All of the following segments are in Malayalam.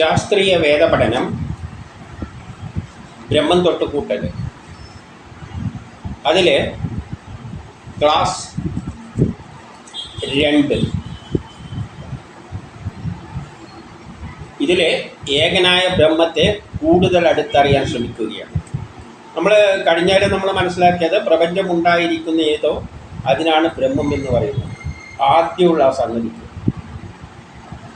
ശാസ്ത്രീയ വേദപഠനം ബ്രഹ്മം തൊട്ട് കൂട്ടൽ അതിൽ ക്ലാസ് രണ്ട്. ഇതിൽ ഏകനായ ബ്രഹ്മത്തെ കൂടുതൽ അടുത്തറിയാൻ ശ്രമിക്കുകയാണ്. നമ്മൾ കഴിഞ്ഞാൽ നമ്മൾ മനസ്സിലാക്കിയത് പ്രപഞ്ചം ഉണ്ടായിരിക്കുന്ന ഏതോ അതിനാണ് ബ്രഹ്മം എന്ന് പറയുന്നത്. ആദ്യമുള്ള ആ സംഗതിക്ക്.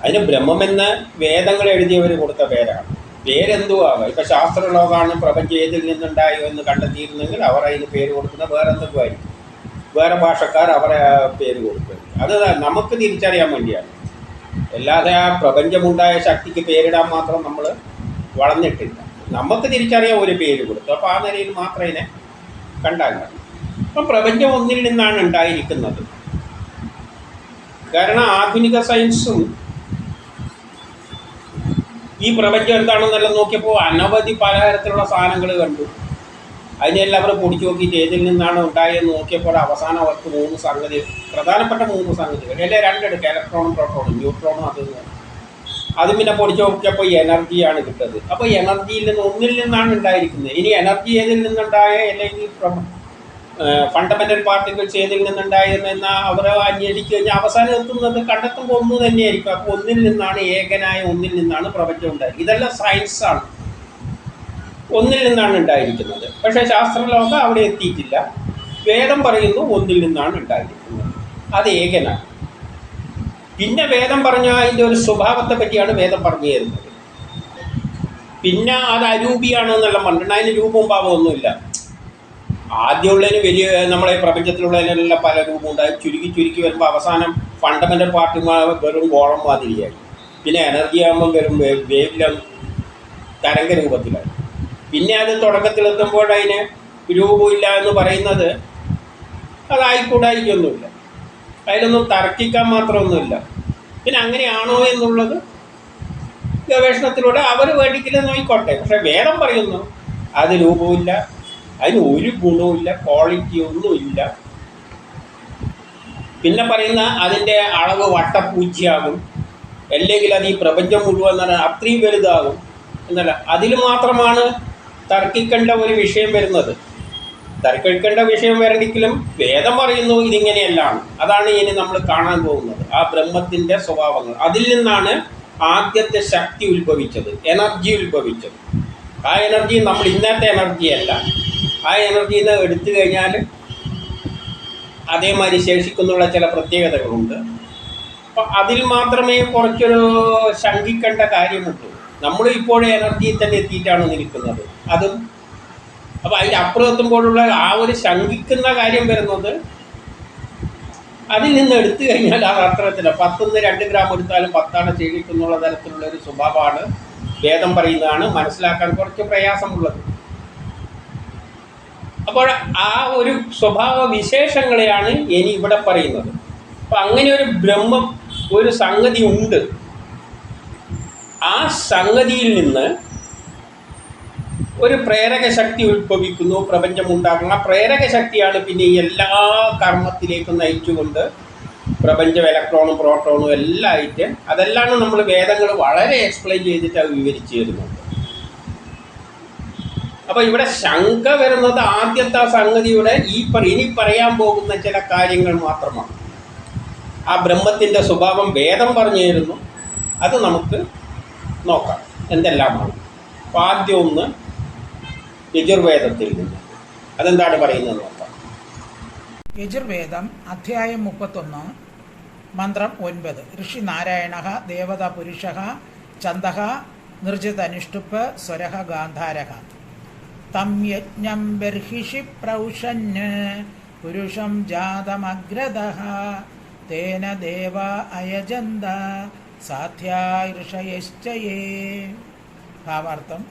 അതിന് ബ്രഹ്മമെന്ന് വേദങ്ങൾ എഴുതിയവർ കൊടുത്ത പേരാണ്. പേരെന്തോ ആവാം ഇപ്പം ശാസ്ത്രലോകമാണ് പ്രപഞ്ചം ഏതിൽ നിന്നുണ്ടായോ എന്ന് കണ്ടെത്തിയിരുന്നെങ്കിൽ അവർ അതിന് പേര് കൊടുക്കുന്ന വേറെ എന്തൊക്കെ ആയിരിക്കും വേറെ ഭാഷക്കാർ അവരെ പേര് കൊടുക്കും. അത് നമുക്ക് തിരിച്ചറിയാൻ വേണ്ടിയാണ്. അല്ലാതെ ആ പ്രപഞ്ചമുണ്ടായ ശക്തിക്ക് പേരിടാൻ മാത്രം നമ്മൾ വളർന്നിട്ടില്ല. നമുക്ക് തിരിച്ചറിയാൻ ഒരു പേര് കൊടുത്തു. അപ്പോൾ ആ നിലയിൽ മാത്രം ഇതിനെ കണ്ടാൽ മതി. അപ്പം പ്രപഞ്ചം ഒന്നിൽ നിന്നാണ് ഉണ്ടായിരിക്കുന്നത്. കാരണം ആധുനിക സയൻസും ഈ പ്രപഞ്ചം എന്താണെന്നെല്ലാം നോക്കിയപ്പോൾ അനവധി പലതരത്തിലുള്ള സാധനങ്ങൾ കണ്ടു. അതിനെല്ലാം അവർ പൊടിച്ചു നോക്കിയിട്ട് ഏതിൽ നിന്നാണ് ഉണ്ടായതെന്ന് നോക്കിയപ്പോൾ അവസാനം അവർക്ക് മൂന്ന് സംഗതി പ്രധാനപ്പെട്ട മൂന്ന് സംഗതികൾ. അല്ലെ രണ്ടെടുക്കുക ഇലക്ട്രോണും പ്രോട്ടോണും ന്യൂട്രോണും അത്. അത് പിന്നെ പൊടിച്ചു നോക്കിയപ്പോൾ എനർജിയാണ് കിട്ടുന്നത്. അപ്പോൾ എനർജിയിൽ നിന്ന് ഒന്നിൽ നിന്നാണ് ഉണ്ടായിരിക്കുന്നത്. ഇനി എനർജി ഏതിൽ നിന്നുണ്ടായ? അല്ലെങ്കിൽ പാർട്ടിക്കിൾസ് ഏതിൽ നിന്നുണ്ടായിരുന്നെന്ന അവർ അന്വേഷിച്ച് കഴിഞ്ഞാൽ അവസാനം എത്തുന്നത് കണ്ടെത്തുമ്പോൾ ഒന്ന് തന്നെയായിരിക്കും. അപ്പോൾ ഒന്നിൽ നിന്നാണ് ഏകനായ ഒന്നിൽ നിന്നാണ് പ്രപഞ്ചം ഉണ്ടായത്. ഇതെല്ലാം സയൻസാണ് ഒന്നിൽ നിന്നാണ് ഉണ്ടായിരിക്കുന്നത്. പക്ഷേ ശാസ്ത്രലോകം അവിടെ എത്തിയിട്ടില്ല. വേദം പറയുന്നു ഒന്നിൽ നിന്നാണ് ഉണ്ടായിരിക്കുന്നത്. അത് ഏകനാണ്. പിന്നെ വേദം പറഞ്ഞ അതിന്റെ ഒരു സ്വഭാവത്തെ പറ്റിയാണ് വേദം പറഞ്ഞു തരുന്നത് പിന്നെ അത് അരൂപിയാണെന്നെല്ലാം പറഞ്ഞിട്ടുണ്ട് അതിന് രൂപവും ഭാവവും ഒന്നുമില്ല. ആദ്യമുള്ളതിന് വലിയ നമ്മളെ പ്രപഞ്ചത്തിലുള്ളതിനെല്ലാം പല രൂപം ഉണ്ടായി. ചുരുക്കി ചുരുക്കി വരുമ്പോൾ അവസാനം ഫണ്ടമെന്റൽ പാർട്ടി വെറും ഗോളം മാതിരിയായി. പിന്നെ എനർജി ആകുമ്പോൾ വെറും വേവ് തരംഗ രൂപത്തിലായി. പിന്നെ അത് തുടക്കത്തിലെത്തുമ്പോൾ അതിന് രൂപമില്ല എന്ന് പറയുന്നത് അതായിക്കൂടായിരിക്കൊന്നുമില്ല. അതിലൊന്നും തർക്കിക്കാൻ മാത്രമൊന്നുമില്ല. പിന്നെ അങ്ങനെയാണോ എന്നുള്ളത് ഗവേഷണത്തിലൂടെ അവർ വേണ്ടിക്കില്ലെന്ന് നോക്കിക്കോട്ടെ. പക്ഷേ വേദം പറയുന്നു അത് രൂപമില്ല അതിന് ഒരു ഗുണവുമില്ല ക്വാളിറ്റി ഒന്നുമില്ല പിന്നെ പറയുന്ന അതിന്റെ അളവ് വട്ടപ്പൂച്ചയാകും അല്ലെങ്കിൽ അത് ഈ പ്രപഞ്ചം മുഴുവൻ തന്നെ അത്രയും വലുതാകും എന്നല്ല. അതിൽ മാത്രമാണ് തർക്കിക്കേണ്ട ഒരു വിഷയം വരുന്നത്. തർക്കിക്കേണ്ട വിഷയം വരണമെങ്കിലും വേദം പറയുന്നു ഇതിങ്ങനെയല്ലാണ്. അതാണ് ഇനി നമ്മൾ കാണാൻ പോകുന്നത്. ആ ബ്രഹ്മത്തിന്റെ സ്വഭാവങ്ങൾ. അതിൽ നിന്നാണ് ആദ്യത്തെ ശക്തി ഉത്ഭവിച്ചത് എനർജി ഉത്ഭവിച്ചത്. ആ എനർജി നമ്മൾ ഇന്നത്തെ എനർജി അല്ല ആ എനർജിയിൽ നിന്ന് എടുത്തു കഴിഞ്ഞാൽ അതേമാതിരി ശേഷിക്കുന്നുള്ള ചില പ്രത്യേകതകളുണ്ട്. അപ്പം അതിൽ മാത്രമേ കുറച്ചൊരു ശങ്കിക്കേണ്ട കാര്യമുള്ളൂ. നമ്മൾ ഇപ്പോഴും എനർജിയിൽ തന്നെ എത്തിയിട്ടാണ് നിൽക്കുന്നത്. അതും അപ്പോൾ അതിന്റെ അപ്പുറം എത്തുമ്പോഴുള്ള ആ ഒരു ശങ്കിക്കുന്ന കാര്യം വരുന്നത് അതിൽ നിന്ന് എടുത്തു കഴിഞ്ഞാൽ അത് അത്രത്തില്ല. പത്തുനിന്ന് രണ്ട് ഗ്രാം എടുത്താലും പത്താണ് ശേഷിക്കുന്നുള്ള തരത്തിലുള്ള ഒരു സ്വഭാവമാണ്. വേദം പറയുന്നതാണ് മനസ്സിലാക്കാൻ കുറച്ച് പ്രയാസമുള്ളത്. അപ്പോൾ ആ ഒരു സ്വഭാവ വിശേഷങ്ങളെയാണ് ഇനി ഇവിടെ പറയുന്നത്. അപ്പം അങ്ങനെ ഒരു ബ്രഹ്മം ഒരു സംഗതി ഉണ്ട്. ആ സംഗതിയിൽ നിന്ന് ഒരു പ്രേരക ശക്തി ഉത്ഭവിക്കുന്നു പ്രപഞ്ചം ഉണ്ടാകുന്നു ആ പ്രേരക ശക്തിയാണ് പിന്നെ ഈ എല്ലാ കർമ്മത്തിലേക്കും നയിച്ചുകൊണ്ട് പ്രപഞ്ചം ഇലക്ട്രോണും പ്രോട്ടോണും എല്ലാം ആയിട്ട് അതെല്ലാം നമ്മൾ വേദങ്ങൾ വളരെ എക്സ്പ്ലെയിൻ ചെയ്തിട്ട് വിവരിച്ചു തരുന്നുണ്ട് അപ്പോൾ ഇവിടെ ശങ്ക വരുന്നത് ആദ്യത്തെ സംഗതിയുടെ ഈ ഇനി പറയാൻ പോകുന്ന ചില കാര്യങ്ങൾ മാത്രമാണ്. ആ ബ്രഹ്മത്തിന്റെ സ്വഭാവം വേദം പറഞ്ഞു തരുന്നു അത് നമുക്ക് നോക്കാം. എന്തെല്ലാമാണ്? അപ്പോൾ ആദ്യം ഒന്ന് യജുർവേദത്തിൽ നിന്ന്. അതെന്താണ് പറയുന്നത് നോക്കാം. യജുർവേദം അധ്യായം മുപ്പത്തൊന്ന് മന്ത്രം ഒൻപത്. ഋഷി നാരായണ ദേവത പുരുഷ ചന്ദ നിർജിതനുഷ്ടുപ്പ് സ്വരഹ ഗാന്ധാരഹ. തം യജ്ഞം ബർഹിഷി പ്രൗഷന് പുരുഷം ജാതമഗ്രത തേന ദേവ അയജന്ത. സാധ്യാഋഷയശ്ചയേ ഭാവാർത്ഥം.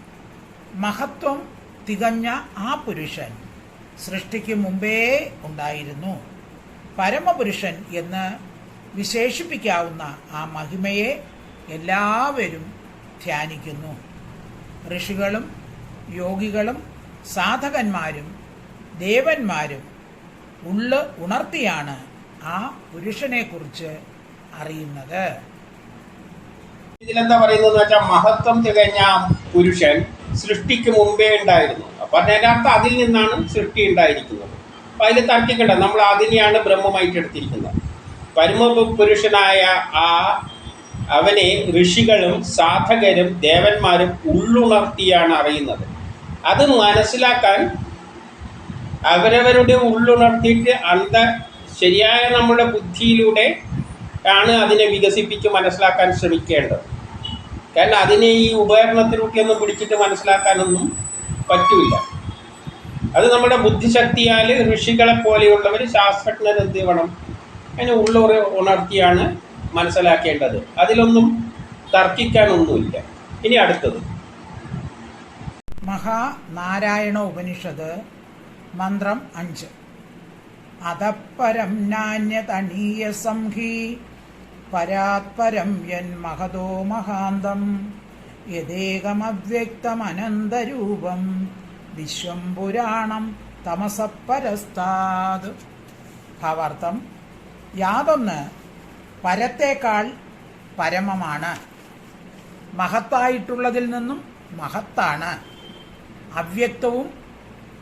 മഹത്വം തികഞ്ഞ ആ പുരുഷൻ സൃഷ്ടിക്ക് മുമ്പേ ഉണ്ടായിരുന്നു. പരമപുരുഷൻ എന്ന് വിശേഷിപ്പിക്കാവുന്ന ആ മഹിമയെ എല്ലാവരും ധ്യാനിക്കുന്നു. ഋഷികളും യോഗികളും സാധകന്മാരും ദേവന്മാരും ഉള്ള് ഉണർത്തിയാണ് ആ പുരുഷനെക്കുറിച്ച് അറിയുന്നത്. ഇതിലെന്താ പറയുന്നത് വെച്ചാൽ മഹത്വം തികഞ്ഞ പുരുഷൻ സൃഷ്ടിക്ക് മുമ്പേ ഉണ്ടായിരുന്നു. അപ്പൊ അതിനകത്ത് അതിൽ നിന്നാണ് സൃഷ്ടി ഉണ്ടായിരിക്കുന്നത്. അപ്പൊ അതിൽ തർക്കിക്കണ്ട നമ്മൾ അതിനെയാണ് ബ്രഹ്മമായിട്ട് എടുത്തിരിക്കുന്നത്. പരമ പുരുഷനായ ആ അവനെ ഋഷികളും സാധകരും ദേവന്മാരും ഉള്ളുണർത്തിയാണ് അറിയുന്നത്. അത് മനസ്സിലാക്കാൻ അവരവരുടെ ഉള്ളുണർത്തിയിട്ട് അന്ത ശരിയായ നമ്മുടെ ബുദ്ധിയിലൂടെ ആണ് അതിനെ വികസിപ്പിച്ച് മനസ്സിലാക്കാൻ ശ്രമിക്കേണ്ടത്. കാരണം അതിനെ ഈ ഉപകരണത്തിലൂട്ടിയൊന്നും പിടിച്ചിട്ട് മനസ്സിലാക്കാനൊന്നും പറ്റില്ല. അത് നമ്മുടെ ബുദ്ധിശക്തിയാൽ ഋഷികളെ പോലെയുള്ളവർ ശാസ്ത്രജ്ഞർ എന്ത് വേണം അതിനെ ഉള്ളുറ ഉണർത്തിയാണ് മനസ്സിലാക്കേണ്ടത്. അതിലൊന്നും തർക്കിക്കാനൊന്നുമില്ല. ഇനി അടുത്തത്. മഹാനാരായണ ഉപനിഷത് മന്ത്രം അഞ്ച്. അതപ്പരം നാന്യതണീയ സംഹി പരാത്പരം യൻ മഹതോ മഹാന്തം യഥേകമവ്യക്തമനന്തരൂപം വിശ്വം പുരാണം തമസപ്പരസ്താത് ഭാവാർത്ഥം യാതൊന്ന് പരത്തേക്കാൾ പരമമാണ്. മഹത്തായിട്ടുള്ളതിൽ നിന്നും മഹത്താണ്. അവ്യക്തവും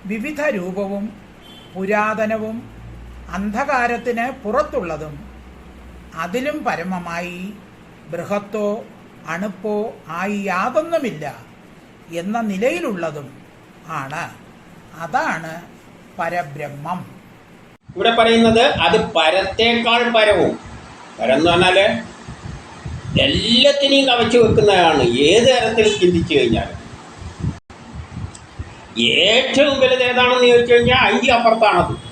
വിവിധ രൂപവും പുരാതനവും അന്ധകാരത്തിന് പുറത്തുള്ളതും അതിലും പരമമായി ബൃഹത്തോ അണുപ്പോ ആയി യാതൊന്നുമില്ല എന്ന നിലയിലുള്ളതും ആണ്. അതാണ് പരബ്രഹ്മം. ഇവിടെ പറയുന്നത് അത് പരത്തേക്കാൾ പരവും. പരം എന്ന് എല്ലാത്തിനെയും കവച്ചു വെക്കുന്നതാണ്. ഏത് തരത്തിൽ ചിന്തിച്ചു കഴിഞ്ഞാൽ ഏറ്റവും വലുത് ഏതാണെന്ന് ചോദിച്ചു കഴിഞ്ഞാൽ അതിന്റെ അപ്പുറത്താണത്.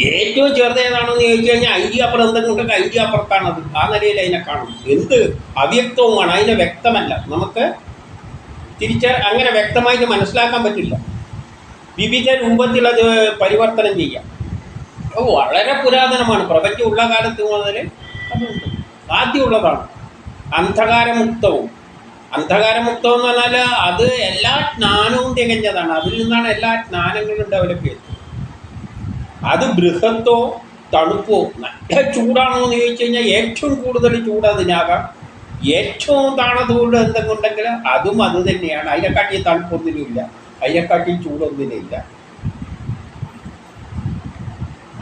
ഏറ്റവും ചെറുത് ഏതാണെന്ന് ചോദിച്ചു കഴിഞ്ഞാൽ അതിന്റെ അപ്പുറം എന്തെങ്കിലും അതിന്റെ അപ്പുറത്താണത്. ആ നിലയിൽ അതിനെ കാണും. എന്ത് അവ്യക്തവുമാണ്. അതിനെ വ്യക്തമല്ല. നമുക്ക് തിരിച്ച് അങ്ങനെ വ്യക്തമായിട്ട് മനസ്സിലാക്കാൻ പറ്റില്ല. വിവിധ രൂപത്തിൽ അത് പരിവർത്തനം ചെയ്യാം. അത് വളരെ പുരാതനമാണ്. പ്രപഞ്ചം ഉള്ള കാലത്ത് മുതൽ അതുണ്ട്. ആദ്യമുള്ളതാണ്. അന്ധകാരമുക്തവും അന്ധകാരമുക്തം എന്ന് പറഞ്ഞാൽ അത് എല്ലാ ജ്ഞാനവും തികഞ്ഞതാണ്. അതിൽ നിന്നാണ് എല്ലാ ജ്ഞാനങ്ങളും ഡെവലപ്പ് ചെയ്തത് അത് ബൃഹത്തോ തണുപ്പോ നല്ല ചൂടാണോ എന്ന് ചോദിച്ചു കഴിഞ്ഞാൽ ഏറ്റവും കൂടുതൽ ചൂട് അതിനാകാം. ഏറ്റവും താണതുകൊണ്ട് എന്തെങ്കിലും ഉണ്ടെങ്കിൽ അതും അത് തന്നെയാണ്. അതിനെക്കാട്ടി തണുപ്പൊന്നിനുമില്ല അതിനെക്കാട്ടി ചൂടൊന്നിനില്ല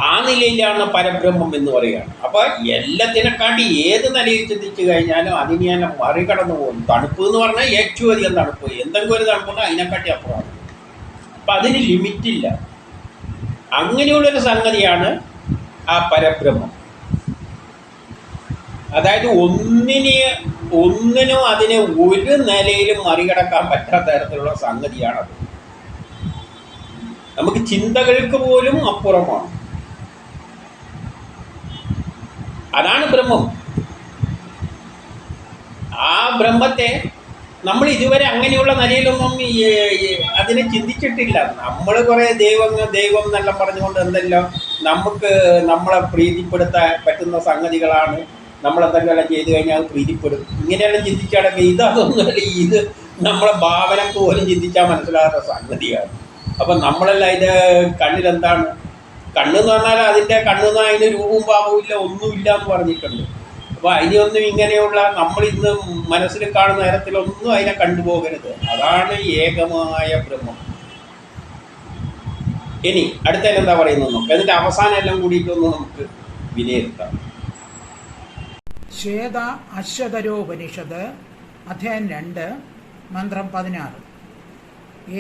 ആ നിലയിലാണ് പരബ്രഹ്മം എന്ന് പറയുകയാണ്. അപ്പോൾ എല്ലാത്തിനെക്കാട്ടി ഏത് നിലയിൽ ചിന്തിച്ചു കഴിഞ്ഞാലും അതിന് ഞാൻ മറികടന്നു പോകും തണുപ്പ് എന്ന് പറഞ്ഞാൽ ഏറ്റവും അധികം തണുപ്പ്. എന്തെങ്കിലും ഒരു തണുപ്പുണ്ട് അതിനെക്കാട്ടി അപ്പുറമാണ്. അപ്പം അതിന് ലിമിറ്റില്ല. അങ്ങനെയുള്ളൊരു സംഗതിയാണ് ആ പരബ്രഹ്മം. അതായത് ഒന്നിനെ ഒന്നിനും അതിനെ ഒരു നിലയിലും മറികടക്കാൻ പറ്റാത്ത തരത്തിലുള്ള സംഗതിയാണത്. നമുക്ക് ചിന്തകൾക്ക് പോലും അപ്പുറമാണ്. അതാണ് ബ്രഹ്മം. ആ ബ്രഹ്മത്തെ നമ്മൾ ഇതുവരെ അങ്ങനെയുള്ള നിലയിലൊന്നും അതിനെ ചിന്തിച്ചിട്ടില്ല. നമ്മൾ കുറേ ദൈവങ്ങൾ ദൈവം എന്നെല്ലാം പറഞ്ഞുകൊണ്ട് എന്തെല്ലാം നമുക്ക് നമ്മളെ പ്രീതിപ്പെടുത്താൻ പറ്റുന്ന സംഗതികളാണ് നമ്മളെന്തെങ്കിലും ചെയ്തു കഴിഞ്ഞാൽ അത് പ്രീതിപ്പെടും. ഇങ്ങനെയെല്ലാം ചിന്തിച്ചാടൊക്കെ ഇത് ഇത് നമ്മളെ ഭാവനക്ക് പോലും ചിന്തിച്ചാൽ മനസ്സിലാകാത്ത സംഗതിയാണ്. അപ്പം നമ്മളെല്ലാം ഇത് കണ്ണിലെന്താണ് കണ്ണെന്ന് പറഞ്ഞാൽ അതിന്റെ കണ്ണെന്ന് അതിന് രൂപവും പാപവും ഇല്ല ഒന്നുമില്ല എന്ന് പറഞ്ഞിട്ടുണ്ട്. അപ്പോൾ അതിനൊന്നും ഇങ്ങനെയുള്ള നമ്മൾ ഇന്ന് മനസ്സിൽ കാണുന്ന തരത്തിലൊന്നും അതിനെ കണ്ടുപോകരുത്. അതാണ് ഏകമായ ബ്രഹ്മം. ഇനി അടുത്തതിൽ എന്താ പറയുന്നത് നമുക്ക്? അതിന്റെ അവസാനം എല്ലാം കൂടിയിട്ടൊന്ന് നമുക്ക് വിലയിരുത്താം. ശ്വേത അശ്വതരോപനിഷത് അധ്യായം രണ്ട് മന്ത്രം പതിനാറ്.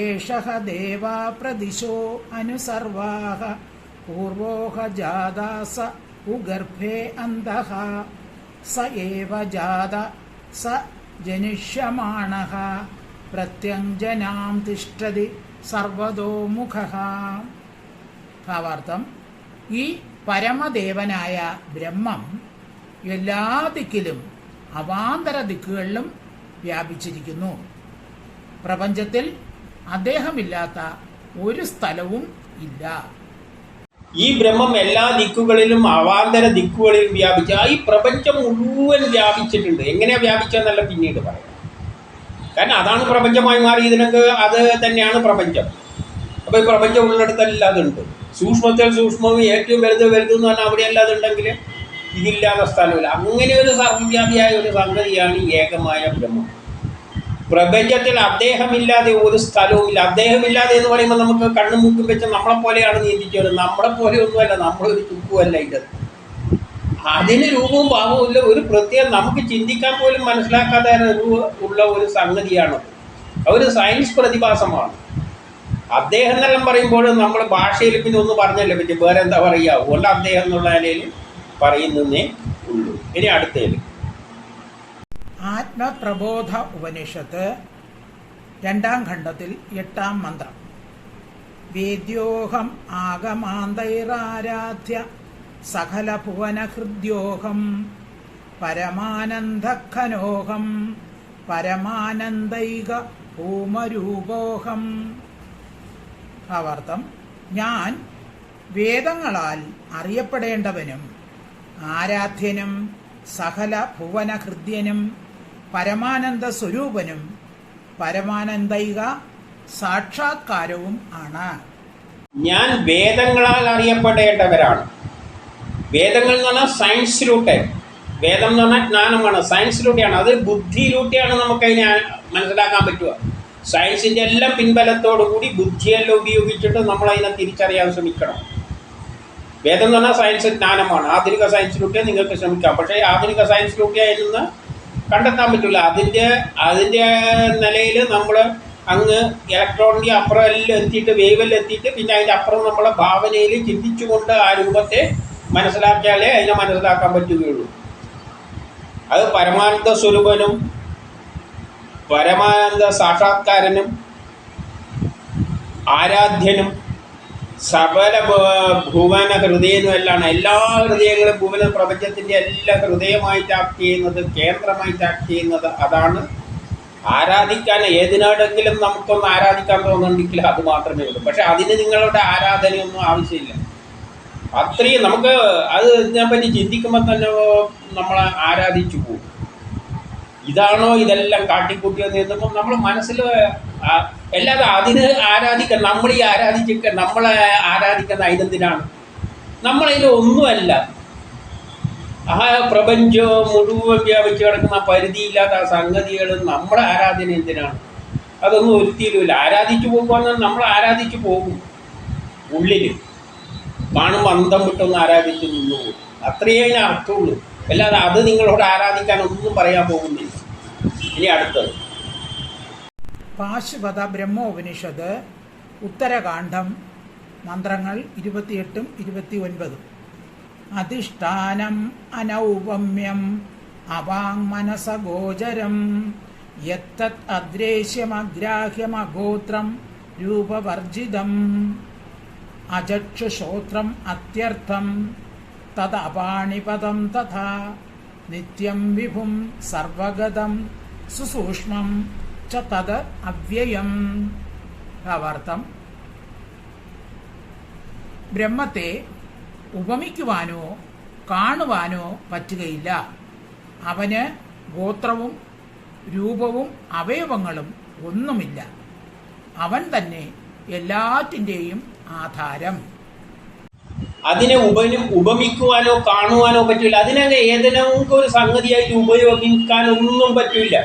ഏഷ ദേവാ പ്രതിശോ അനുസർവാഹ. പൂർവോഹ ജാതാസ ഉഗർഭേ അന്തഃ സ ഏവ ജാത സ ജനിഷ്യമാണഃ പ്രത്യഞ്ജനാം തിഷ്ടതി സർവതോമുഖഃ ഭാവാർത്ഥം ഈ പരമദേവനായ ബ്രഹ്മം എല്ലാ ദിക്കിലും അവാന്തര ദിക്കുകളിലും വ്യാപിച്ചിരിക്കുന്നു. പ്രപഞ്ചത്തിൽ അദ്ദേഹമില്ലാത്ത ഒരു സ്ഥലവും ഇല്ല. ഈ ബ്രഹ്മം എല്ലാ ദിക്കുകളിലും അവാന്തര ദിക്കുകളിലും വ്യാപിച്ച ഈ പ്രപഞ്ചം മുഴുവൻ വ്യാപിച്ചിട്ടുണ്ട്. എങ്ങനെയാ വ്യാപിച്ചെന്നല്ല പിന്നീട് പറയാം. കാരണം അതാണ് പ്രപഞ്ചമായി മാറി മാറിയതിനൊക്കെ അത് തന്നെയാണ് പ്രപഞ്ചം. അപ്പോൾ ഈ പ്രപഞ്ചം ഉള്ളിടത്തെല്ലാം അതുണ്ട്. സൂക്ഷ്മത്തിൽ സൂക്ഷ്മവും ഏറ്റവും വലുത് വലുത് എന്ന് പറഞ്ഞാൽ അവിടെയെല്ലാം അതുണ്ടെങ്കിൽ ഇതില്ലാത്ത സ്ഥലമില്ല. അങ്ങനെ ഒരു സർവവ്യാപിയായ ഒരു സംഗതിയാണ് ഏകമായ ബ്രഹ്മം. പ്രപഞ്ചത്തിൽ അദ്ദേഹമില്ലാതെ ഒരു സ്ഥലവുമില്ല. അദ്ദേഹമില്ലാതെ എന്ന് പറയുമ്പോൾ നമുക്ക് കണ്ണും മൂക്കും വെച്ച് നമ്മളെ പോലെയാണ് നീന്തിച്ചത് നമ്മളെ പോലെ ഒന്നുമല്ല നമ്മളൊരു ചുക്കുമല്ല ഇത്. അതിന് രൂപവും ഭാവവും ഇല്ല. ഒരു പ്രത്യേകം നമുക്ക് ചിന്തിക്കാൻ പോലും മനസ്സിലാക്കാതെ ഉള്ള ഒരു സംഗതിയാണ് ഒരു സയൻസ് പ്രതിഭാസമാണ്. അദ്ദേഹം എന്നെല്ലാം പറയുമ്പോൾ നമ്മൾ ഭാഷയിൽ പിന്നെ ഒന്ന് പറഞ്ഞല്ലേ. പറ്റി വേറെ എന്താ പറയുക? അതുകൊണ്ട് അദ്ദേഹം എന്നുള്ള നിലയിൽ ഉള്ളൂ. ഇനി അടുത്തേൽ ആത്മപ്രബോധ ഉപനിഷത്ത് രണ്ടാം ഖണ്ഡത്തിൽ എട്ടാം മന്ത്രം. വേദ്യോഹം ആഗമാന്തൈരാരാധ്യ സകല ഭുവനഹൃദ്യോഹം പരമാനന്ദഖനോഹം പരമാനന്ദൈക ഭൂമരൂപോഹം. ഭാവാർത്ഥം ഞാൻ വേദങ്ങളാൽ അറിയപ്പെടേണ്ടവനും ആരാധ്യനും സകല ഭുവനഹൃദ്യനും പരമാനന്ദ സ്വരൂപനും പരമാനന്ദൈക സാക്ഷാത്കാരവും ആണ്. ഞാൻ വേദങ്ങളാൽ അറിയപ്പെടേണ്ടവരാണ്. വേദങ്ങൾ എന്ന് പറഞ്ഞാൽ സയൻസിലൂടെ വേദം എന്ന് പറഞ്ഞാൽ ജ്ഞാനമാണ്. സയൻസിലൂടെയാണ് അത് ബുദ്ധിയിലൂടെയാണ് നമുക്കതിനെ മനസ്സിലാക്കാൻ പറ്റുക. സയൻസിന്റെ എല്ലാം പിൻബലത്തോടു കൂടി ബുദ്ധിയെല്ലാം ഉപയോഗിച്ചിട്ട് നമ്മൾ അതിനെ തിരിച്ചറിയാൻ ശ്രമിക്കണം. വേദം എന്ന് പറഞ്ഞാൽ സയൻസ് ജ്ഞാനമാണ്. ആധുനിക സയൻസിലൂടെ നിങ്ങൾക്ക് ശ്രമിക്കാം. പക്ഷേ ആധുനിക സയൻസിലൂടെ അതിൽ കണ്ടെത്താൻ പറ്റില്ല. അതിന്റെ അതിന്റെ നിലയിൽ നമ്മൾ അങ്ങ് ഇലക്ട്രോണിന്റെ അപ്പുറം എല്ലാം എത്തിയിട്ട് വേവെല്ലാം എത്തിയിട്ട് പിന്നെ അതിന്റെ അപ്പുറം നമ്മൾ ഭാവനയിൽ ചിന്തിച്ചുകൊണ്ട് ആ രൂപത്തെ മനസ്സിലാക്കിയാലേ അതിനെ മനസ്സിലാക്കാൻ പറ്റുകയുള്ളൂ. അത് പരമാനന്ദ സ്വരൂപനും പരമാനന്ദ സാക്ഷാത്കാരനും ആരാധ്യനും സകല ഭുവന ഹൃദയനും എല്ലാം എല്ലാ ഹൃദയങ്ങളും ഭുവന പ്രപഞ്ചത്തിന്റെ എല്ലാ ഹൃദയമായിട്ട് ആക്ട് ചെയ്യുന്നത് കേന്ദ്രമായിട്ട് ആക്ട് ചെയ്യുന്നത് അതാണ്. ആരാധിക്കാൻ ഏതിനോടെങ്കിലും നമുക്കൊന്ന് ആരാധിക്കാൻ തോന്നുന്നുണ്ടെങ്കിൽ അത് മാത്രമേ ഉള്ളൂ. പക്ഷെ അതിന് നിങ്ങളുടെ ആരാധനയൊന്നും ആവശ്യമില്ല. അത്രയും നമുക്ക് അത് ഇതിനെപ്പറ്റി ചിന്തിക്കുമ്പോൾ തന്നെ നമ്മളെ ആരാധിച്ചു പോകും. ഇതാണോ ഇതെല്ലാം കാട്ടിക്കൂട്ടിയെന്ന് എന്നുമ്പോൾ നമ്മൾ മനസ്സിൽ അല്ലാതെ അതിന് ആരാധിക്കാൻ നമ്മൾ ഈ ആരാധിക്ക നമ്മളെ ആരാധിക്കുന്ന അതിനെന്തിനാണ് നമ്മളതിൽ ഒന്നുമല്ല. ആ പ്രപഞ്ചം മുഴുവൻ വ്യാപിച്ച് കിടക്കുന്ന പരിധിയില്ലാത്ത ആ സംഗതികൾ നമ്മുടെ ആരാധന എന്തിനാണ്? അതൊന്നും ഒരുത്തിയിലുമില്ല ആരാധിച്ചു പോകുമ്പോൾ നമ്മൾ ആരാധിച്ചു പോകും. ഉള്ളിൽ കാണുമ്പോൾ അന്തം വിട്ടൊന്ന് ആരാധിച്ച് നിന്നു പോകും അത്രയേ അർത്ഥമുള്ളൂ. അല്ലാതെ അത് നിങ്ങളോട് ആരാധിക്കാൻ ഒന്നും പറയാൻ പോകുന്നില്ല. ഇനി അടുത്തത്. പാശുപത ബ്രഹ്മോപനിഷത് ഉത്തരകാന്ഡം മന്ത്രങ്ങൾ ഇരുപത്തിയെട്ടും ഇരുപത്തി ഒൻപതും അധിഷ്ഠാനം അനൗപമ്യം അവാങ്മനസഗോചരം യത്തത് അദ്രേശ്യമഗ്രാഹ്യമഗോത്രം രൂപവർജിതം അചക്ഷുശ്രോത്രം അത്യർത്ഥം തദപാണിപദം തഥാ നിത്യം വിഭും സർവഗതം സുസൂക്ഷ്മം ച തത് അവ്യയം ഭാവാർത്ഥം ബ്രഹ്മത്തെ ഉപമിക്കുവാനോ കാണുവാനോ പറ്റുകയില്ല. അവന് ഗോത്രവും രൂപവും അവയവങ്ങളും ഒന്നുമില്ല. അവൻ തന്നെ എല്ലാറ്റിന്റെയും ആധാരം. അതിനെ ഉപനി ഉപമിക്കുവാനോ കാണുവാനോ പറ്റില്ല അതിനൊക്കെ ഏതെങ്കിലും ഒരു സംഗതിയായിട്ട് ഉപയോഗിക്കാനൊന്നും പറ്റില്ല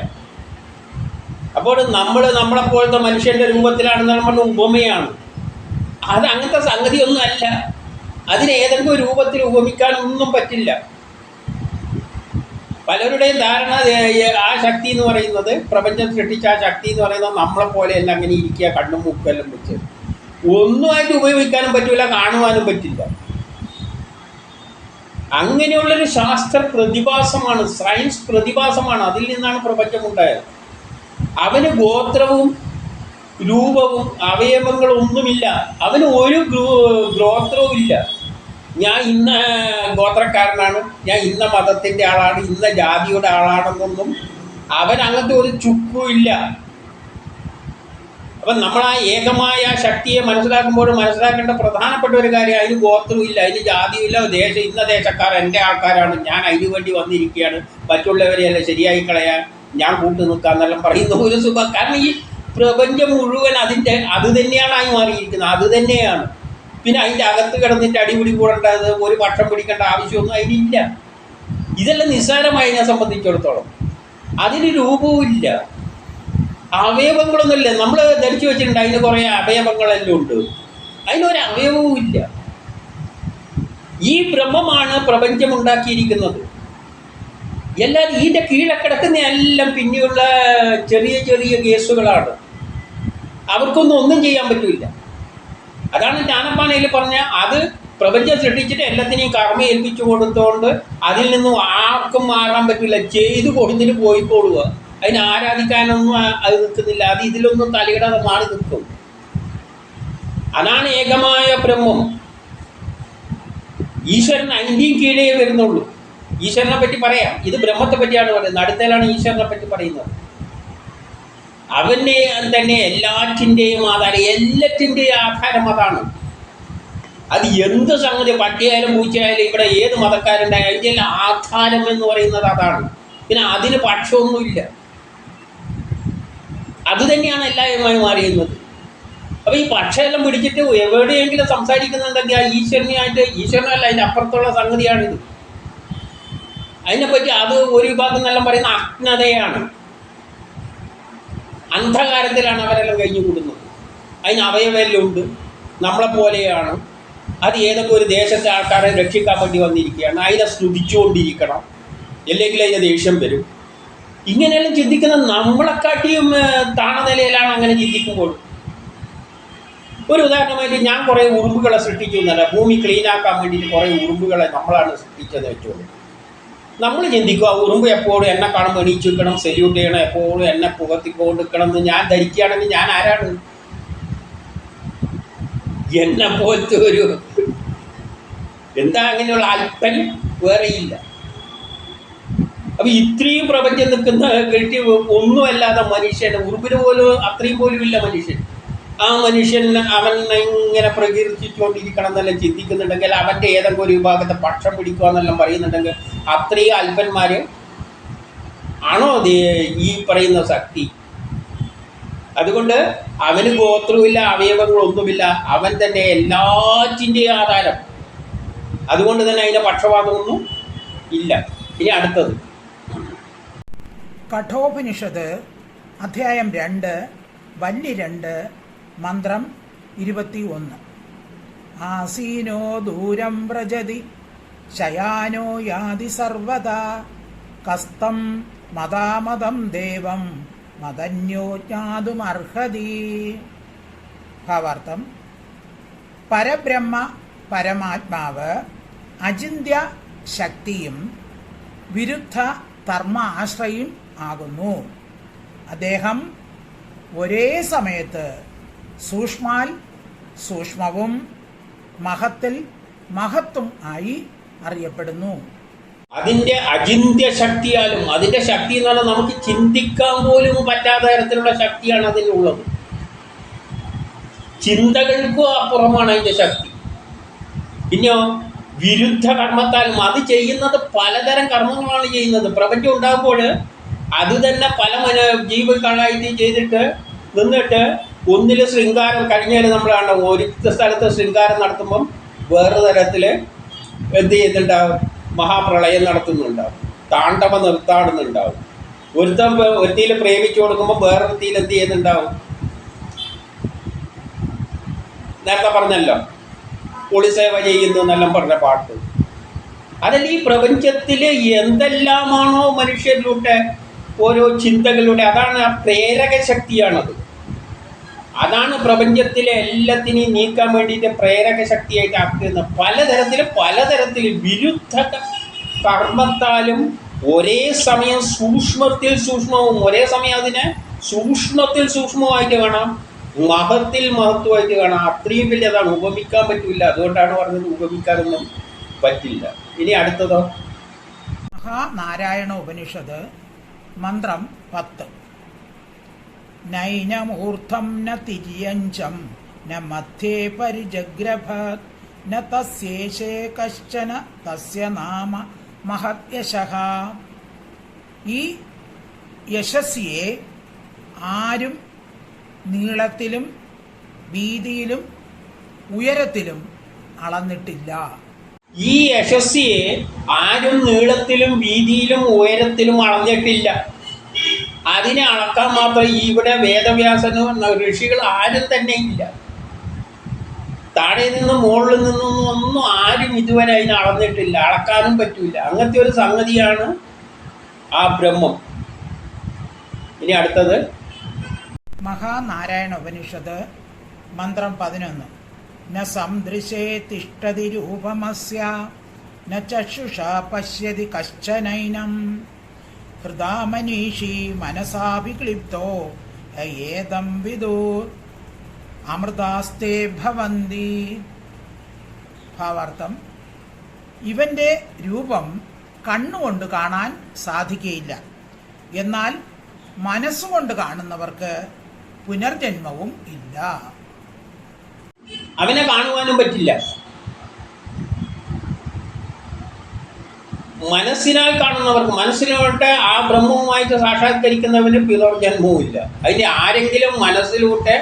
അപ്പോൾ നമ്മൾ നമ്മളെപ്പോലത്തെ മനുഷ്യന്റെ രൂപത്തിലാണെന്ന് നമ്മൾ ഉപമയാണ്. അത് അങ്ങനത്തെ സംഗതിയൊന്നും അല്ല. അതിന് ഏതെങ്കിലും രൂപത്തിൽ ഉപമിക്കാനൊന്നും പറ്റില്ല. പലരുടെയും ധാരണ ആ ശക്തി എന്ന് പറയുന്നത് പ്രപഞ്ചം സൃഷ്ടിച്ച ആ ശക്തി എന്ന് പറയുന്നത് നമ്മളെ പോലെയല്ല അങ്ങനെ ഇരിക്കുക കണ്ണും മൂക്കെല്ലാം വെച്ച്. ഒന്നുമായിട്ട് ഉപയോഗിക്കാനും പറ്റില്ല കാണുവാനും പറ്റില്ല. അങ്ങനെയുള്ളൊരു ശാസ്ത്ര പ്രതിഭാസമാണ് സയൻസ് പ്രതിഭാസമാണ് അതിൽ നിന്നാണ് പ്രപഞ്ചമുണ്ടായത്. അവന് ഗോത്രവും രൂപവും അവയവങ്ങളും ഒന്നുമില്ല. അവന് ഒരു ഗോത്രവും ഇല്ല. ഞാൻ ഇന്ന ഗോത്രക്കാരനാണ്. ഞാൻ ഇന്ന മതത്തിന്റെ ആളാണ് ഇന്ന ജാതിയുടെ ആളാണെന്നൊന്നും അവൻ അങ്ങനത്തെ ഒരു ചുക്കും ഇല്ല. അപ്പം നമ്മൾ ആ ഏകമായ ശക്തിയെ മനസ്സിലാക്കുമ്പോൾ മനസ്സിലാക്കേണ്ട പ്രധാനപ്പെട്ട ഒരു കാര്യം അതിന് ഗോത്രമില്ല ഇല്ല അതിന് ജാതിയില്ല ഇല്ല ദേശം ഇന്ന ദേശക്കാർ എന്റെ ആൾക്കാരാണ് ഞാൻ അതിനു വേണ്ടി വന്നിരിക്കുകയാണ് മറ്റുള്ളവരെയല്ല ശരിയായി കളയാൻ ഞാൻ കൂട്ടു നിൽക്കാന്നെല്ലാം പറയുന്ന ഒരു സുഖ. കാരണം ഈ പ്രപഞ്ചം മുഴുവൻ അതിന്റെ അത് തന്നെയാണ് ആയി മാറിയിരിക്കുന്നത് അത് തന്നെയാണ്. പിന്നെ അതിന്റെ അകത്ത് കിടന്നിട്ട് അടിപിടി കൂടേണ്ടത് ഒരു പക്ഷം പിടിക്കേണ്ട ആവശ്യമൊന്നും അതിനില്ല. ഇതെല്ലാം നിസ്സാരമായി ഞാൻ സംബന്ധിച്ചിടത്തോളം. അതിന് രൂപവുമില്ല അവയവങ്ങളൊന്നുമില്ല. നമ്മൾ ധരിച്ചു വെച്ചിട്ടുണ്ട്. അതിന് കുറേ അവയവങ്ങളെല്ലാം ഉണ്ട്. അതിനൊരു അവയവവും ഇല്ല. ഈ ബ്രഹ്മമാണ് പ്രപഞ്ചം ഉണ്ടാക്കിയിരിക്കുന്നത് എല്ലാം ഇതിന്റെ കീഴെ കിടക്കുന്ന എല്ലാം പിന്നെയുള്ള ചെറിയ ചെറിയ കേസുകളാണ്. അവർക്കൊന്നും ഒന്നും ചെയ്യാൻ പറ്റില്ല. അതാണ് ജ്ഞാനപ്പാനയിൽ പറഞ്ഞ അത് പ്രപഞ്ചം സൃഷ്ടിച്ചിട്ട് എല്ലാത്തിനെയും കർമ്മ ഏൽപ്പിച്ചു കൊടുത്തോണ്ട് അതിൽ നിന്നും ആർക്കും മാറാൻ പറ്റില്ല. ചെയ്തു കൊടുത്തിട്ട് പോയിക്കോളുക. അതിനെ ആരാധിക്കാനൊന്നും അത് നിൽക്കുന്നില്ല. അത് ഇതിലൊന്നും തലയിടാതെ മാറി നിൽക്കും. അതാണ് ഏകമായ ബ്രഹ്മം. ഈശ്വരൻ അതിന്റെയും കീഴേ വരുന്നുള്ളൂ. ഈശ്വരനെ പറ്റി പറയാം. ഇത് ബ്രഹ്മത്തെ പറ്റിയാണ് പറയുന്നത്. അടുത്തേലാണ് ഈശ്വരനെ പറ്റി പറയുന്നത്. അവനെ തന്നെ എല്ലാറ്റിന്റെയും ആധാരം എല്ലാറ്റിന്റെയും ആധാരം അതാണ്. അത് എന്ത് സംഗതി പട്ടിയായാലും പൂച്ചയായാലും ഇവിടെ ഏത് മതക്കാരുണ്ടായാലും അതിന്റെ ആധാരം എന്ന് പറയുന്നത് അതാണ്. പിന്നെ അതിന് പക്ഷമൊന്നുമില്ല. അത് തന്നെയാണ് എല്ലാവരുമായി മാറിയുന്നത് അപ്പോൾ ഈ പക്ഷയെല്ലാം പിടിച്ചിട്ട് എവിടെയെങ്കിലും സംസാരിക്കുന്നുണ്ടെങ്കിൽ ആ ഈശ്വരനെയായിട്ട് ഈശ്വരനല്ല അതിന്റെ അപ്പുറത്തുള്ള സംഗതിയാണിത് അതിനെപ്പറ്റി അത് ഒരു വിഭാഗം എന്നെല്ലാം പറയുന്ന അജ്ഞതയാണ്. അന്ധകാരത്തിലാണ് അവരെല്ലാം കഴിഞ്ഞു കൂടുന്നത് അതിന് അവയവെല്ലാം ഉണ്ട് നമ്മളെ പോലെയാണ്. അത് ഏതൊക്കെ ഒരു ദേശത്തെ ആൾക്കാരെ രക്ഷിക്കാൻ വേണ്ടി വന്നിരിക്കുകയാണ്. അതിനെ സ്തുതിച്ചുകൊണ്ടിരിക്കണം. അല്ലെങ്കിൽ അതിന്റെ ദേഷ്യം വരും. ഇങ്ങനെയെല്ലാം ചിന്തിക്കുന്ന നമ്മളെക്കാട്ടിയും താണനിലയിലാണ് താണ നിലയിലാണ് അങ്ങനെ ചിന്തിക്കുമ്പോൾ. ഒരു ഉദാഹരണമായിട്ട് ഞാൻ കുറേ ഉറുമ്പുകളെ സൃഷ്ടിച്ചു എന്നല്ല ഭൂമി ക്ലീൻ ആക്കാൻ വേണ്ടിയിട്ട് കുറേ ഉറുമ്പുകളെ നമ്മളാണ് സൃഷ്ടിച്ചത് വെച്ചോളൂ നമ്മൾ ചിന്തിക്കുക ഉറുമ്പ് എപ്പോഴും എന്നെ കാണുമ്പോൾ എണീച്ചു നിൽക്കണം സെല്യൂട്ട് ചെയ്യണം എപ്പോഴും എന്നെ പുകത്തിക്കൊണ്ട് നിൽക്കണം എന്ന് ഞാൻ ധരിക്കുകയാണെങ്കിൽ ഞാൻ ആരാണ്? എന്നെ പോലത്തെ ഒരു എന്താ അങ്ങനെയുള്ള അല്പൻ വേറെയില്ല. അപ്പൊ ഇത്രയും പ്രപഞ്ചം നിൽക്കുന്ന കെട്ടി ഒന്നുമല്ലാതെ മനുഷ്യൻ ഉറുപ്പിന് പോലും അത്രയും പോലും ഇല്ല മനുഷ്യൻ. ആ മനുഷ്യൻ അവൻ ഇങ്ങനെ പ്രകീർത്തിച്ചുകൊണ്ടിരിക്കണം എന്നെല്ലാം ചിന്തിക്കുന്നുണ്ടെങ്കിൽ അവന്റെ ഏതെങ്കിലും ഒരു വിഭാഗത്തെ പക്ഷം പിടിക്കുക എന്നെല്ലാം പറയുന്നുണ്ടെങ്കിൽ അത്രയും അല്പന്മാര് ആണോ ഈ പറയുന്ന ശക്തി? അതുകൊണ്ട് അവന് ഗോത്രമില്ല അവയവങ്ങളൊന്നുമില്ല. അവൻ തന്നെ എല്ലാറ്റിന്റെയും ആധാരം. അതുകൊണ്ട് തന്നെ അതിന്റെ പക്ഷപാതമൊന്നും ഇല്ല. ഇനി അടുത്തത്. കഠോപനിഷത്ത് അധ്യായം രണ്ട് വല്ലി രണ്ട് മന്ത്രം ഇരുപത്തി ഒന്ന് ആസീനോ ദൂരം വ്രജതി ശയാനോ യാതി സർവദാ കസ്തം മതാമതം ദേവം മതന്യോ ജ്ഞാതുമർഹതി ഭാവാർത്ഥം പരബ്രഹ്മ പരമാത്മാവ് അചിന്ത്യ ശക്തിയും വിരുദ്ധ ധർമ്മ ആശ്രയും ആകുന്നു. അദ്ദേഹം ഒരേ സമയത്ത് സൂക്ഷ്മാൽ സൂക്ഷ്മവും മഹത്തിൽ മഹത്തും ആയി അറിയപ്പെടുന്നു. അതിന്റെ അചിന്ത്യ ശക്തിയാലും അതിന്റെ ശക്തി എന്ന് പറഞ്ഞാൽ നമുക്ക് ചിന്തിക്കാൻ പോലും പറ്റാത്ത തരത്തിലുള്ള ശക്തിയാണ് അതിലുള്ളത് ചിന്തകൾക്കും അപ്പുറമാണ് അതിന്റെ ശക്തി. പിന്നെയോ വിരുദ്ധ കർമ്മത്താലും അത് ചെയ്യുന്നത് പലതരം കർമ്മങ്ങളാണ് ചെയ്യുന്നത്. പ്രപഞ്ചം ഉണ്ടാകുമ്പോൾ അത് തന്നെ പല മന ജീവികളായിട്ട് ചെയ്തിട്ട് നിന്നിട്ട് ഒന്നിൽ ശൃംഗാരം കഴിഞ്ഞാൽ നമ്മൾ കണ്ട ഒരു സ്ഥലത്ത് ശൃംഗാരം നടത്തുമ്പം വേറെ തരത്തിൽ എന്ത് ചെയ്യുന്നുണ്ടാവും? മഹാപ്രളയം നടത്തുന്നുണ്ടാവും. താണ്ഡവ നിർത്താടുന്നുണ്ടാവും. ഒരുത്തം ഒരുത്തിയിൽ പ്രേമിച്ചു കൊടുക്കുമ്പോൾ വേറൊരുത്തിയിൽ എന്ത് ചെയ്യുന്നുണ്ടാവും? നേരത്തെ പറഞ്ഞല്ലോ. പൊളിസേവ ചെയ്യുന്നു എന്നെല്ലാം പറഞ്ഞ പാട്ട്. അതല്ല ഈ പ്രപഞ്ചത്തിൽ എന്തെല്ലാമാണോ മനുഷ്യരിലൂടെ ഓരോ ചിന്തകളുടെ അതാണ് ആ പ്രേരക ശക്തിയാണത്. അതാണ് പ്രപഞ്ചത്തിലെ എല്ലാത്തിനെയും നീക്കാൻ വേണ്ടിയിട്ട് പ്രേരക ശക്തിയായിട്ട് ആക്കുന്നത് പലതരത്തിൽ പലതരത്തിൽ വിരുദ്ധ കർമ്മത്താലും ഒരേ സമയം സൂക്ഷ്മത്തിൽ സൂക്ഷ്മവും ഒരേ സമയം അതിനെ സൂക്ഷ്മത്തിൽ സൂക്ഷ്മമായിട്ട് കാണാം. മഹത്തിൽ മഹത്വമായിട്ട് കാണാം. അത്രയും വലിയതാണ് ഉപമിക്കാൻ പറ്റില്ല. അതുകൊണ്ടാണ് പറഞ്ഞത് ഉപമിക്കാനൊന്നും പറ്റില്ല. ഇനി അടുത്തതോ? മഹാനാരായണ ഉപനിഷത്ത് മന്ത്രം പത്ത്. നൈനമൂർധം ന തിര്യഞ്ചം ന മധ്യേ പരിജഗ്രഭാത് ന തസ്യേശേ കശ്ചന തസ്യ നാമ മഹത്യശഃ. ഈ യശസ്സിയെ ആരും നീളത്തിലും വീതിയിലും ഉയരത്തിലും അളന്നിട്ടില്ല. ഈ യശസ്സിയെ ആരും നീളത്തിലും വീതിയിലും ഉയരത്തിലും അളഞ്ഞിട്ടില്ല. അതിനെ അളക്കാൻ മാത്രം ഇവിടെ വേദവ്യാസനോ ഋഷികൾ ആരും തന്നെ ഇല്ല. താഴെ നിന്നും മുകളിൽ നിന്നും ഒന്നും ആരും ഇതുവരെ അതിനെ അളന്നിട്ടില്ല. അളക്കാനും പറ്റൂല. അങ്ങനത്തെ ഒരു സംഗതിയാണ് ആ ബ്രഹ്മം. ഇനി അടുത്തത്. മഹാനാരായണ ഉപനിഷത്ത് മന്ത്രം പതിനൊന്ന്. സംദൃശേ തിഷ്ടതി രൂപമസ്യ പശ്യതി കശ്ചനൈനം. ഹൃദാമനീഷി മനസാഭിക്ലിപ്തോ യ ഏതം വിദൂർ അമൃതാസ്തേ ഭവന്തി. ഭാവാർത്ഥം ഇവന്റെ രൂപം കണ്ണുകൊണ്ട് കാണാൻ സാധിക്കയില്ല. എന്നാൽ മനസ്സുകൊണ്ട് കാണുന്നവർക്ക് പുനർജന്മവും ഇല്ല. അവനെ കാണുവാനും പറ്റില്ല. മനസ്സിനാൽ കാണുന്നവർക്ക് മനസ്സിലോട്ട് ആ ബ്രഹ്മവുമായിട്ട് സാക്ഷാത്കരിക്കുന്നവന് പിതർജന്മവും ഇല്ല അതിന് ആരെങ്കിലും മനസ്സിലൂടെ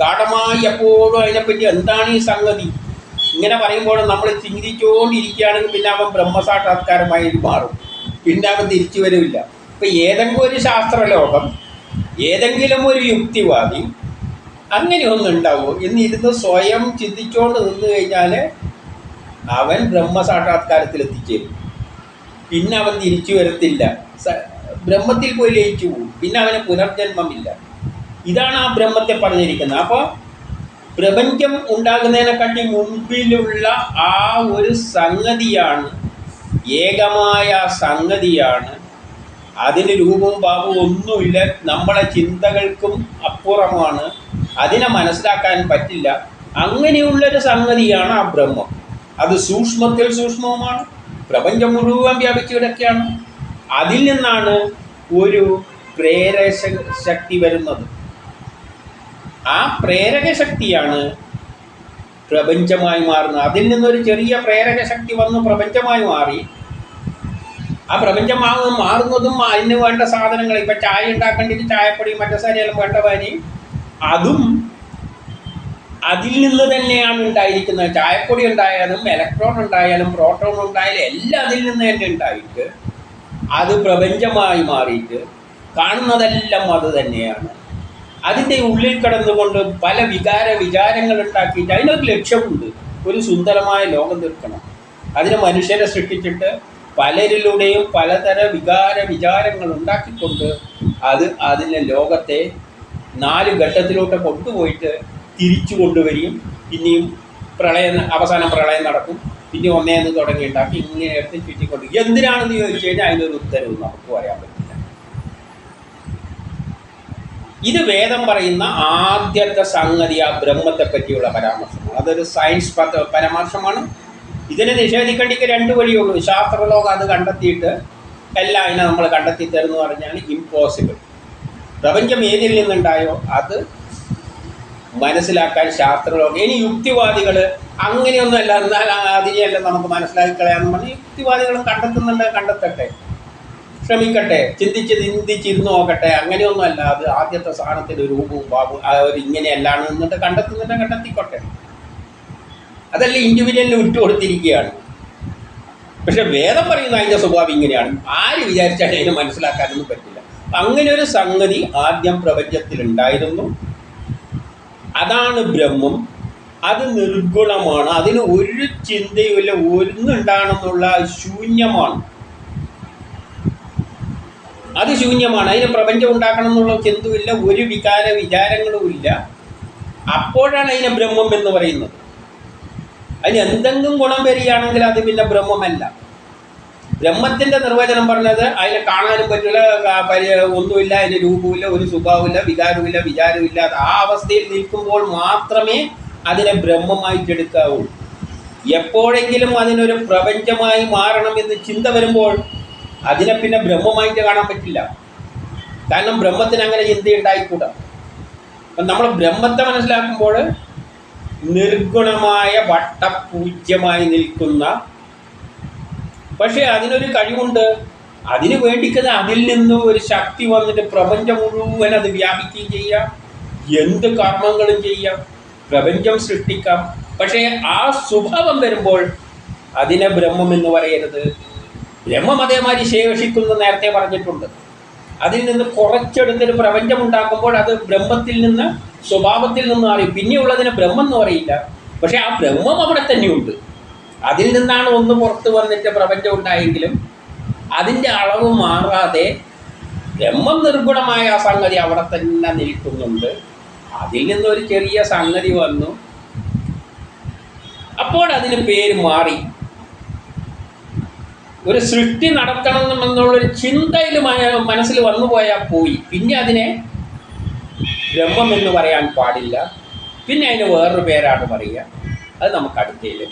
ഗാഠമായി എപ്പോഴും അതിനെപ്പറ്റി എന്താണ് ഈ സംഗതി? ഇങ്ങനെ പറയുമ്പോൾ നമ്മൾ ചിന്തിച്ചുകൊണ്ടിരിക്കുകയാണെങ്കിൽ പിന്നെ അവൻ ബ്രഹ്മസാക്ഷാത്കാരമായി മാറും. പിന്നെ അവൻ തിരിച്ചു വരില്ല ഇപ്പം ഏതെങ്കിലും ഒരു ശാസ്ത്രലോകം ഏതെങ്കിലും ഒരു യുക്തിവാദി അങ്ങനെയൊന്നും ഉണ്ടാവുമോ എന്നിരുന്ന് സ്വയം ചിന്തിച്ചുകൊണ്ട് നിന്ന് കഴിഞ്ഞാൽ അവൻ ബ്രഹ്മസാക്ഷാത്കാരത്തിൽ എത്തിച്ചേരും പിന്നെ അവൻ തിരിച്ചു വരത്തില്ല. ബ്രഹ്മത്തിൽ പോയി ലയിച്ചു പോകും പിന്നെ അവന് പുനർജന്മമില്ല. ഇതാണ് ആ ബ്രഹ്മത്തെ പറഞ്ഞിരിക്കുന്നത്. അപ്പോൾ പ്രപഞ്ചം ഉണ്ടാകുന്നതിനെക്കാട്ടി മുൻപിലുള്ള ആ ഒരു സംഗതിയാണ് ഏകമായ സംഗതിയാണ്. അതിന് രൂപവും ഭാവവും ഒന്നുമില്ല. നമ്മളെ ചിന്തകൾക്കും അപ്പുറമാണ്. അതിനെ മനസ്സിലാക്കാൻ പറ്റില്ല. അങ്ങനെയുള്ളൊരു സംഗതിയാണ് ആ ബ്രഹ്മം. അത് സൂക്ഷ്മത്തിൽ സൂക്ഷ്മവുമാണ്. പ്രപഞ്ചം മുഴുവൻ വ്യാപിച്ചു കിടക്കുകയാണ് അതിൽ നിന്നാണ് ഒരു പ്രേരക ശക്തി വരുന്നത്. ആ പ്രേരക ശക്തിയാണ് പ്രപഞ്ചമായി മാറുന്നത്. അതിൽ നിന്നൊരു ചെറിയ പ്രേരക ശക്തി വന്ന് പ്രപഞ്ചമായി മാറി. ആ പ്രപഞ്ചമാകുന്ന മാറുന്നതും അതിന് വേണ്ട സാധനങ്ങൾ ഇപ്പം ചായ ഉണ്ടാക്കേണ്ടത് ചായപ്പൊടി മറ്റസാരിയെല്ലാം വേണ്ട വാരി. അതും അതിൽ നിന്ന് തന്നെയാണ് ഉണ്ടായിരിക്കുന്നത്. ചായപ്പൊടി ഉണ്ടായാലും ഇലക്ട്രോൺ ഉണ്ടായാലും പ്രോട്ടോൺ ഉണ്ടായാലും എല്ലാം അതിൽ നിന്ന് തന്നെ ഉണ്ടായിട്ട് അത് പ്രപഞ്ചമായി മാറിയിട്ട് കാണുന്നതെല്ലാം അത് തന്നെയാണ്. അതിന്റെ ഉള്ളിൽ കിടന്നുകൊണ്ട് പല വികാര വിചാരങ്ങൾ ഉണ്ടാക്കിയിട്ട് അതിനൊരു ലക്ഷ്യമുണ്ട്. ഒരു സുന്ദരമായ ലോകം തീർക്കണം. അതിന് മനുഷ്യരെ സൃഷ്ടിച്ചിട്ട് പലരിലൂടെയും പലതര വികാര വിചാരങ്ങൾ ഉണ്ടാക്കിക്കൊണ്ട് അത് അതിന്റെ ലോകത്തെ നാല് ഘട്ടത്തിലോട്ട് കൊണ്ടുപോയിട്ട് തിരിച്ചു കൊണ്ടുവരികയും പിന്നെയും പ്രളയം അവസാനം പ്രളയം നടക്കും. പിന്നെ ഒന്നേന്ന് തുടങ്ങി ഉണ്ടാക്കി ഇങ്ങനെ എടുത്ത് ചുറ്റിക്കൊണ്ട് എന്തിനാണെന്ന് ചോദിച്ചു കഴിഞ്ഞാൽ അതിനൊരു ഉത്തരവ് നമുക്ക് പറയാൻ പറ്റില്ല. ഇത് വേദം പറയുന്ന ആദ്യത്തെ സംഗതി ആ ബ്രഹ്മത്തെ പറ്റിയുള്ള പരാമർശമാണ്. അതൊരു സയൻസ് പരാമർശമാണ്. ഇതിനെ നിഷേധിക്കേണ്ടിക്ക് രണ്ട് വഴിയുള്ളൂ ശാസ്ത്രലോകം അത് കണ്ടെത്തിയിട്ട് എല്ലാം അതിനെ നമ്മൾ കണ്ടെത്തി തരുന്നു പറഞ്ഞാൽ ഇമ്പോസിബിൾ പ്രപഞ്ചം ഏതിൽ നിന്നുണ്ടായോ? അത് മനസ്സിലാക്കാൻ ശാസ്ത്രങ്ങളൊക്കെ. ഇനി യുക്തിവാദികൾ അങ്ങനെയൊന്നുമല്ല എന്നാൽ അതിനെയല്ല നമുക്ക് മനസ്സിലാക്കി കളയാന്ന് പറഞ്ഞ് യുക്തിവാദികളും കണ്ടെത്തുന്നുണ്ട് കണ്ടെത്തട്ടെ. ശ്രമിക്കട്ടെ. ചിന്തിച്ച് ചിന്തിച്ചിരുന്ന് നോക്കട്ടെ. അങ്ങനെയൊന്നുമല്ല അത് ആദ്യത്തെ സാധനത്തിന്റെ രൂപവും ബാബു ഒരു ഇങ്ങനെയല്ലാണ് എന്നിട്ട് കണ്ടെത്തുന്നുണ്ട് കണ്ടെത്തിക്കോട്ടെ. അതല്ല ഇൻഡിവിജ്വലിന് വിട്ടുകൊടുത്തിരിക്കുകയാണ്. പക്ഷെ വേദം പറയുന്ന അതിന്റെ സ്വഭാവം ഇങ്ങനെയാണ്. ആര് വിചാരിച്ചാലും അതിനെ മനസ്സിലാക്കാനൊന്നും പറ്റില്ല. അങ്ങനെ ഒരു സംഗതി ആദ്യം പ്രപഞ്ചത്തിൽ ഉണ്ടായിരുന്നു അതാണ് ബ്രഹ്മം. അത് നിർഗുണമാണ്. അതിന് ഒരു ചിന്തയുമില്ല. ഒന്നുണ്ടാണെന്നുള്ള ശൂന്യമാണ്. അത് ശൂന്യമാണ്. അതിന് പ്രപഞ്ചം ഉണ്ടാക്കണം എന്നുള്ള ചിന്തയില്ല ഒരു വികാര വിചാരങ്ങളുമില്ല അപ്പോഴാണ് അതിനെ ബ്രഹ്മം എന്ന് പറയുന്നത്. അതിന് എന്തെങ്കിലും ഗുണം വരികയാണെങ്കിൽ അത് പിന്നെ ബ്രഹ്മമല്ല. ബ്രഹ്മത്തിന്റെ നിർവചനം പറഞ്ഞത് അതിനെ കാണാനും പറ്റില്ല ഒന്നുമില്ല അതിന് രൂപമില്ല ഒരു സ്വഭാവമില്ല വികാരമില്ല വിചാരമില്ല ആ അവസ്ഥയിൽ നിൽക്കുമ്പോൾ മാത്രമേ അതിനെ ബ്രഹ്മമായിട്ട് എടുക്കാവൂ എപ്പോഴെങ്കിലും അതിനൊരു പ്രപഞ്ചമായി മാറണമെന്ന് ചിന്ത വരുമ്പോൾ അതിനെ പിന്നെ ബ്രഹ്മമായിട്ട് കാണാൻ പറ്റില്ല. കാരണം ബ്രഹ്മത്തിന് അങ്ങനെ ചിന്ത ഉണ്ടായിക്കൂടാ അപ്പം നമ്മൾ ബ്രഹ്മത്തെ മനസ്സിലാക്കുമ്പോൾ നിർഗുണമായ വട്ടപൂജ്യമായി നിൽക്കുന്ന പക്ഷേ അതിനൊരു കഴിവുണ്ട്. അതിന് വേണ്ടിക്കുന്ന അതിൽ നിന്ന് ഒരു ശക്തി വന്നിട്ട് പ്രപഞ്ചം മുഴുവൻ അത് വ്യാപിക്കുകയും ചെയ്യാം. എന്ത് കർമ്മങ്ങളും ചെയ്യാം. പ്രപഞ്ചം സൃഷ്ടിക്കാം. പക്ഷേ ആ സ്വഭാവം വരുമ്പോൾ അതിനെ ബ്രഹ്മം എന്ന് പറയരുത്. ബ്രഹ്മം അതേമാതിരി ശേഷിക്കുന്നു നേരത്തെ പറഞ്ഞിട്ടുണ്ട്. അതിൽ നിന്ന് കുറച്ചെടുത്തൊരു പ്രപഞ്ചം ഉണ്ടാക്കുമ്പോൾ അത് ബ്രഹ്മത്തിൽ നിന്ന് സ്വഭാവത്തിൽ നിന്ന് അറിയും പിന്നെയുള്ളതിനെ ബ്രഹ്മം എന്ന് പറയില്ല. പക്ഷെ ആ ബ്രഹ്മം അവിടെ തന്നെയുണ്ട്. അതിൽ നിന്നാണ് ഒന്ന് പുറത്തു വന്നിട്ട് പ്രപഞ്ചം ഉണ്ടായെങ്കിലും അതിന്റെ അളവ് മാറാതെ ബ്രഹ്മം നിർഗുണമായ ആ സംഗതി അവിടെ തന്നെ നിൽക്കുന്നുണ്ട്. അതിൽ നിന്നൊരു ചെറിയ സംഗതി വന്നു. അപ്പോൾ അതിന് പേര് മാറി. ഒരു സൃഷ്ടി നടത്തണം എന്നുള്ളൊരു ചിന്തയിൽ മന- മനസ്സിൽ വന്നു പോയാൽ പോയി. പിന്നെ അതിനെ ബ്രഹ്മം എന്ന് പറയാൻ പാടില്ല. പിന്നെ അതിന് വേറൊരു പേരാണ് പറയുക. അത് നമുക്ക് അടുത്തതിൽ